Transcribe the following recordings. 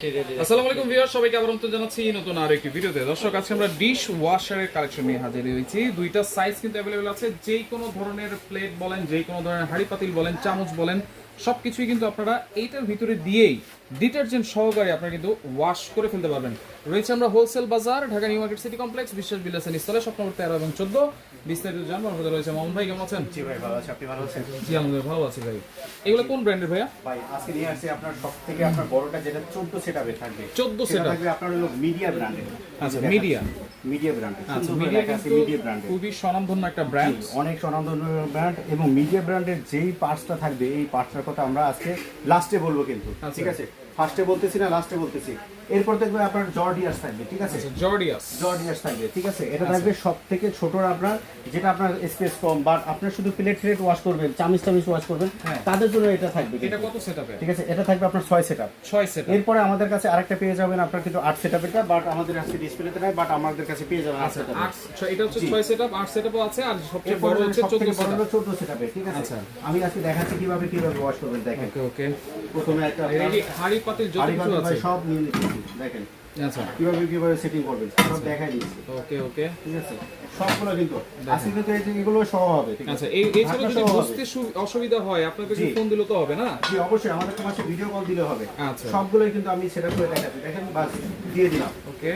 আসসালামু আলাইকুম সবাইকে জানাচ্ছি নতুন দর্শক আমরা ডিশ হাজির হয়েছি। দুইটা সাইজ অ্যাভেলেবেল আছে। যেই কোনো ধরনের প্লেট বলেন যে কোনো ধরনের হাঁড়ি পাতিল বলেন, চামচ বলেন সবকিছুই কিন্তু আপনারা এইটার ভিতরে দিয়েই ডিটারজেন্ট সহকারে আপনারা কিন্তু ওয়াশ করে ফেলতে পারবেন। রয়েছে আমরা হোলসেল বাজার Dhaka new market city complex বিশ্বাস বিলাসেন স্থলে স্বপ্ন নম্বর তেরো এবং চোদ্দ। বিস্তারিত জানব আমাদের রয়েছে মোহন ভাই কেমন আছেন? জি ভাই ভালো আছে। আপনি ভালো আছেন? জি আলহামদুলিল্লাহ ভালো আছি ভাই। এগুলো কোন ব্র্যান্ডের ভাইয়া? ভাই আজকে নিয়ে আসছি আপনার সব থেকে আপনার বড়টা যেটা চোদ্দ সেটাপে থাকবে। 14 সেটা setup। থাকবে আপনার হলো মিডিয়া ব্র্যান্ডের আচ্ছা মিডিয়া মিডিয়া ব্র্যান্ডের আচ্ছা মিডিয়া লেখা কিন্তু মিডিয়া ব্র্যান্ডের খুবই স্বনামধন্য একটা ব্র্যান্ড অনেক স্বনামধন্য ব্র্যান্ড এবং মিডিয়া ব্র্যান্ডের যেই পার্টসটা থাকবে এই পার্টসটার কথা আমরা আজকে লাস্টে বলব কিন্তু আচ্ছা। ঠিক আছে ফার্স্টে বলতেছি না লাস্টে বলতেছি। এরপর দেখবে আপনার জর্ডিয়াস থাকবে ঠিক আছে? জর্ডিয়াস জর্ডিয়াস থাকবে ঠিক আছে? এটা আচ্ছা। থাকবে সব থেকে ছোটর আপনার যেটা আপনার স্পেস কম বা আপনার শুধু প্লেট প্লেট ওয়াশ করবেন চামিচ চামিচ ওয়াশ করবেন হ্যাঁ। তাদের জন্য এটা থাকবে এটা। কত সেটআপে ঠিক আছে এটা থাকবে আপনার ছয় সেট ছয় সেটআপ এরপরে আমাদের কাছে আরেকটা পেয়ে যাবেন আপনার কিন্তু আট সেট আপেরটা বাট আমাদের আজকে ডিসপ্লেতে নাই বাট আমাদের কাছে পেয়ে যাবেন আট আচ্ছা সেট আট ছয়- এটা হচ্ছে। ছয় সেটআপ আট সেটআপও আছে আর সবচেয়ে বড় হচ্ছে বড় সেটআপ হলো চোদ্দ ঠিক আছে? আচ্ছা। আমি আজকে দেখাচ্ছি কীভাবে কীভাবে ওয়াশ করবেন দেখেন। ওকে ওকে প্রথমে একটা হাড়ি পাতিল যত কিছু আছে। সব নিয়ে নিচ্ছি দেখেন। আচ্ছা। কীভাবে কীভাবে সেটিং করবেন সব দেখাই দিচ্ছি। ওকে ওকে। ঠিক আছে? সবগুলো কিন্তু আজকে কিন্তু এই এগুলো সহ হবে ঠিক আছে? আচ্ছা এই এই ছিল যদি বুঝতে অসুবিধা হয় আপনাকে জি। ফোন দিলে তো হবে না? জি অবশ্যই আমাদের কাছে ভিডিও কল দিলে হবে। আচ্ছা। সবগুলোই কিন্তু আমি সেটা করে দেখাচ্ছি। দেখেন বাস দিয়ে দিলাম। ওকে।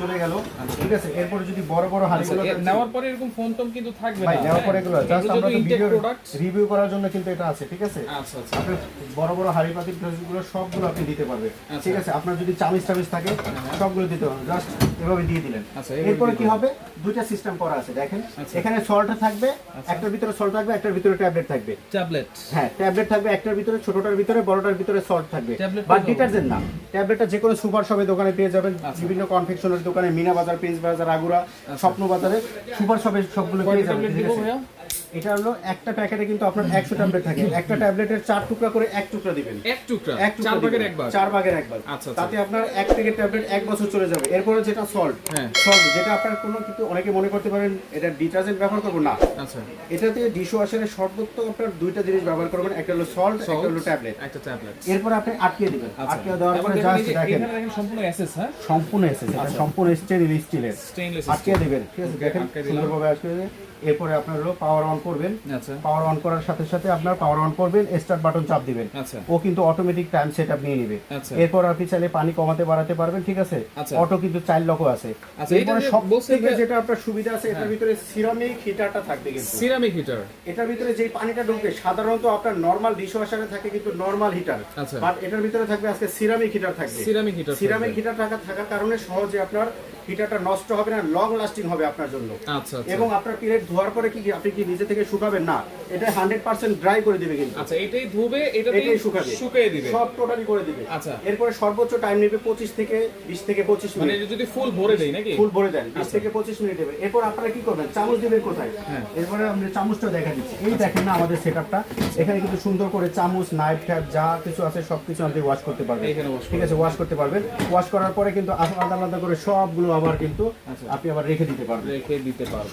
চলে গেল। ঠিক আছে এরপরে যদি বড় বড় হাড়িগুলো নেওয়ার পরে এরকম ফোন টোন কিন্তু থাকবে না। নেওয়ার পরে এগুলো জাস্ট আমরা তো ভিডিও রিভিউ করার জন্য কিন্তু এটা আছে ঠিক আছে? আচ্ছা আচ্ছা। আপনার বড় বড় হাড়ি পাতিলগুলো সবগুলো আপনি দিতে পারবেন আচ্ছা। ঠিক আছে? আপনার যদি চামিচ টামিচ থাকে সবগুলো দিতে পারবেন জাস্ট এভাবে দিয়ে দিলেন। আচ্ছা, এরপরে কি হবে? দুইটা সিস্টেম করা আছে দেখেন। আচ্ছা। এখানে সল্ট থাকবে একটার ভিতরে সল্ট থাকবে একটার ভিতরে ট্যাবলেট থাকবে। ট্যাবলেট হ্যাঁ ট্যাবলেট থাকবে একটার ভিতরে ছোটটার ভিতরে বড়টার ভিতরে সল্ট থাকবে। বা বাট ডিটারজেন্ট না। ট্যাবলেটটা যে কোনো সুপার শপে দোকানে পেয়ে যাবেন। আচ্ছা। বিভিন্ন কনফেকশনারি দোকানে মিনা বাজার প্রিন্স বাজার আগুরা স্বপ্ন বাজারে সুপার শপে সবগুলো পেয়ে যাবেন। এটা হলো একটা প্যাকেটে কিন্তু আপনার একশো ট্যাবলেট থাকে। একটা ট্যাবলেটের চার টুকরা করে এক টুকরা দিবেন। এক টুকরা? এক চার ভাগের একবার চার ভাগের একবার আচ্ছা, আচ্ছা। তাতে আপনার এক প্যাকেট ট্যাবলেট এক বছর চলে যাবে। এরপরে যেটা সল্ট হ্যাঁ। সল্ট যেটা আপনার কোনো কিন্তু অনেকে মনে করতে পারেন এটা ডিটারজেন্ট ব্যবহার করব না। আচ্ছা। এটাতে ডিশ ওয়াশারের সর্বোচ্চ আপনার দুইটা জিনিস ব্যবহার করবেন একটা হলো সল্ট একটা হলো ট্যাবলেট একটা ট্যাবলেট এরপর আপনি আটকিয়ে দিবেন। আচ্ছা। আটকিয়ে দেওয়ার পরে জাস্ট দেখেন। সম্পূর্ণ এসএস হ্যাঁ? সম্পূর্ণ এসেছে এটা আচ্ছা। সম্পূর্ণ স্টেনলেস স্টিলের স্টেইনলেস আটকিয়ে দিবেন ঠিক আছে? দেখেন সুন্দরভাবে আটকে দিয়ে এরপরে আপনার হলো পাওয়ার অন করবেন। আচ্ছা। পাওয়ার অন করার সাথে সাথে আপনার পাওয়ার অন করবেন স্টার্ট বাটন চাপ দিবেন। আচ্ছা। ও কিন্তু অটোমেটিক টাইম সেট আপ নিয়ে নিবে। আচ্ছা। এরপর আপনি চাইলে পানি কমাতে বাড়াতে পারবেন ঠিক আছে? আচ্ছা। অটো কিন্তু চাইল্ড লকও আছে। আচ্ছা, এরপরে সব থেকে যেটা আপনার সুবিধা আছে এটার ভিতরে সিরামিক হিটারটা থাকবে কিন্তু। সিরামিক হিটার এটার ভিতরে যে পানিটা ঢুকবে সাধারণত আপনার নর্মাল ডিশ ওয়াশারে থাকে কিন্তু নর্মাল হিটার আচ্ছা। বাট এটার ভিতরে থাকবে আজকে সিরামিক হিটার থাকবে। সিরামিক হিটার সিরামিক হিটার থাকা থাকার কারণে সহজে আপনার হিটারটা নষ্ট হবে না লং লাস্টিং হবে আপনার জন্য। আচ্ছা আচ্ছা। এবং আপনার পিরিয়ড ধোয়ার পরে কি আপনি কি নিজে থেকে শুকাবেন? না এটা হান্ড্রেড পার্সেন্ট ড্রাই করে দিবে কিন্তু। আচ্ছা এটাই ধুবে এটাই শুকাবে। শুকিয়ে দিবে। সব টোটালি করে দিবে। আচ্ছা। এরপরে সর্বোচ্চ টাইম নেবে পঁচিশ থেকে বিশ থেকে পঁচিশ মানে মিনিট। এটা যদি ফুল ভরে দেই নাকি? ফুল ভরে দেন বিশ থেকে পঁচিশ মিনিট দেবে। এরপর আপনারা কি করবেন? চামচ দিবেন কোথায়? হ্যাঁ। এরপরে আমরা চামচটা দেখা দিচ্ছি। এই দেখেন না আমাদের সেট এখানে কিন্তু সুন্দর করে চামচ নাইফ ট্যাপ যা কিছু আছে সব কিছু আপনি ওয়াশ করতে পারবেন। ঠিক আছে ওয়াশ করতে পারবেন। ওয়াশ করার পরে কিন্তু আলাদা আলাদা করে সবগুলো আবার কিন্তু আচ্ছা। আপনি আবার রেখে দিতে পারবেন রেখে দিতে পারব